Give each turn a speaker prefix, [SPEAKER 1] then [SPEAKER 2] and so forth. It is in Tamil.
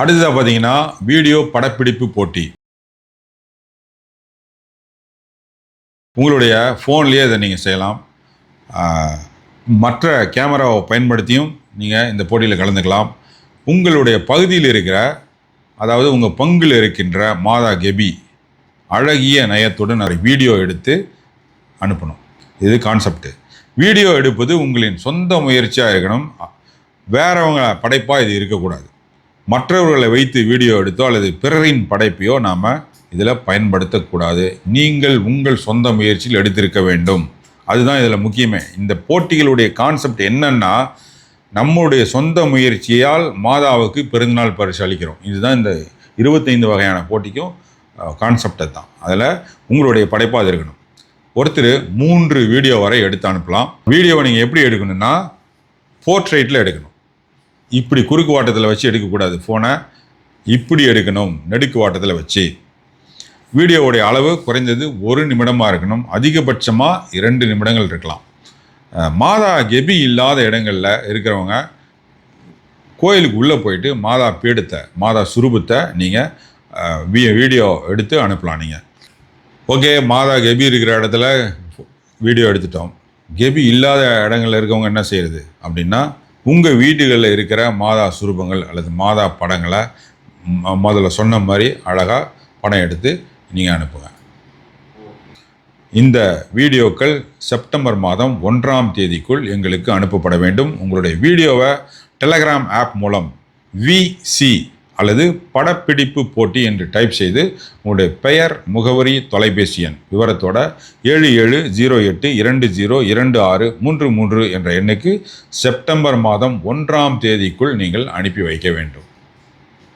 [SPEAKER 1] அடுத்ததாக பார்த்தீங்கன்னா வீடியோ படப்பிடிப்பு போட்டி. உங்களுடைய ஃபோன்லேயே இதை நீங்கள் செய்யலாம். மற்ற கேமராவை பயன்படுத்தியும் நீங்கள் இந்த போட்டியில் கலந்துக்கலாம். உங்களுடைய பகுதியில் இருக்கிற அதாவது உங்கள் பங்கில் இருக்கின்ற மாதா கெபி அழகிய நயத்துடன் அதை வீடியோ எடுத்து அனுப்பணும். இது கான்செப்டு வீடியோ எடுப்பது உங்களின் சொந்த முயற்சியாக இருக்கணும். வேறவங்க படைப்பாக இது இருக்கக்கூடாது. மற்றவர்களை வைத்து வீடியோ எடுத்தோ அல்லது பிறரின் படைப்பையோ நாம் இதில் பயன்படுத்தக்கூடாது. நீங்கள் உங்கள் சொந்த முயற்சியில் எடுத்திருக்க வேண்டும். அதுதான் இதில் முக்கியமே. இந்த போட்டிகளுடைய கான்செப்ட் என்னன்னா நம்முடைய சொந்த முயற்சியால் மாதாவுக்கு பிறந்தநாள் பரிசு அளிக்கிறோம். இதுதான் இந்த இருபத்தைந்து வகையான போட்டிக்கும் கான்செப்டை தான். அதில் உங்களுடைய படைப்பாக அது இருக்கணும். ஒருத்தர் மூன்று வீடியோ வரை எடுத்து அனுப்பலாம். வீடியோவை நீங்கள் எப்படி எடுக்கணும்னா போர்ட்ரேட்டில் எடுக்கணும். இப்படி குறுக்கு வாட்டத்தில் வச்சு எடுக்கக்கூடாது. ஃபோனை இப்படி எடுக்கணும். நெடுக்கு வாட்டத்தில் வச்சு. வீடியோவுடைய அளவு குறைந்தது ஒரு நிமிடமாக இருக்கணும். அதிகபட்சமாக இரண்டு நிமிடங்கள் இருக்கலாம். மாதா கெபி இல்லாத இடங்களில் இருக்கிறவங்க கோயிலுக்கு உள்ளே போயிட்டு மாதா பீடத்தை மாதா சுரூபத்தை நீங்கள் வீடியோ எடுத்து அனுப்பலாம் நீங்கள் ஓகே மாதா கெபி இருக்கிற இடத்துல வீடியோ எடுத்துட்டோம். கெபி இல்லாத இடங்களில் இருக்கவங்க என்ன செய்கிறது அப்படின்னா உங்கள் வீடுகளில் இருக்கிற மாதா சுரூபங்கள் அல்லது மாதா படங்களை முதல்ல சொன்ன மாதிரி அழகாக படம் எடுத்து நீங்கள் அனுப்புங்க. இந்த வீடியோக்கள் செப்டம்பர் மாதம் ஒன்றாம் தேதிக்குள் எங்களுக்கு அனுப்பப்பட வேண்டும். உங்களுடைய வீடியோவை டெலகிராம் ஆப் மூலம் விசி அல்லது படப்பிடிப்பு போட்டி என்று டைப் செய்து உங்களுடைய பெயர் முகவரி தொலைபேசி எண் விவரத்தோட ஏழு ஏழு ஜீரோ எட்டு இரண்டு ஜீரோ இரண்டு ஆறு மூன்று மூன்று என்ற எண்ணுக்கு செப்டம்பர் மாதம் ஒன்றாம் தேதிக்குள் நீங்கள் அனுப்பி வைக்க வேண்டும்.